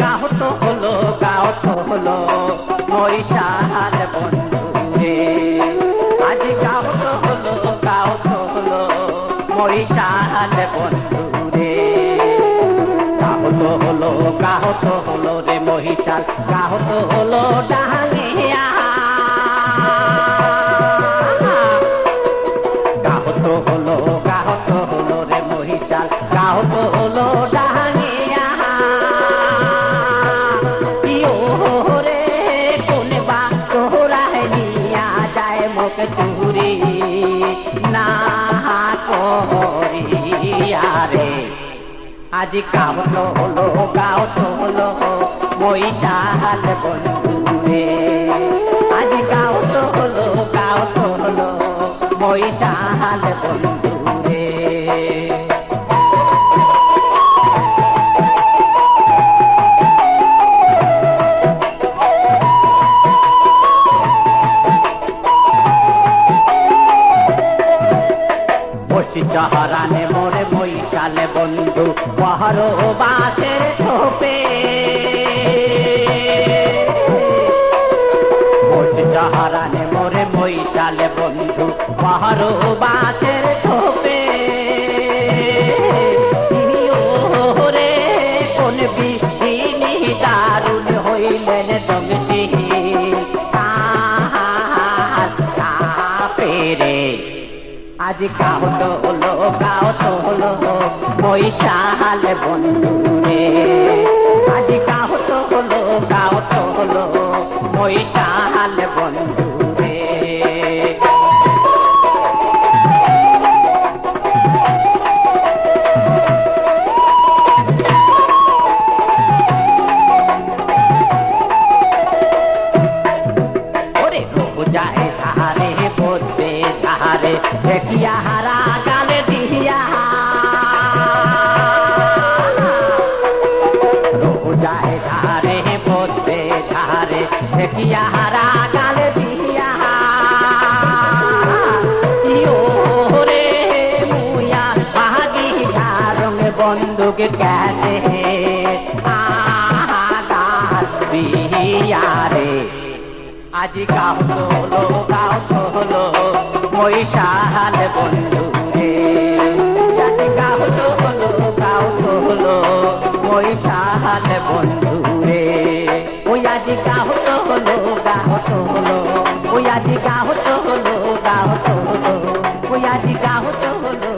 গাহত হলো গাহত হলো। মহিষার বন্ধু রে আজ গাহত হলো গাহত হলো। মহিষার বন্ধু রে গাহত হলো গাহত হলো রে মহিষার গাহত হলো ডাহানি করিয়া রে আজ গাহত হলো গাহত হলো বৈশাল বন্ধুরে। আজ গাহত হলো গাহত হলো বৈশাল বন্ধুরে। চহরানে মোরে বৈশালে বন্ধু পহরো বাসের বসি চহরানে মোরে বৈশালে বন্ধু পহরো বাসের থোপে আজ কাহত হলো কাহত হলো, বৈশাল বন্ধু রে আজ কাহত হলো কাহত হলো, বৈশাল বন্ধু ধারে দেখিয়া হারা গালে দিয়া। ইয়ো রে মুয়া বাহাদি ধারং বন্দুক আজ হলো বন্ধু আদি গাহত হলো গাহত হলো ওই আদি গাহত হলো গাহত হলো ওই আদি গাহত হলো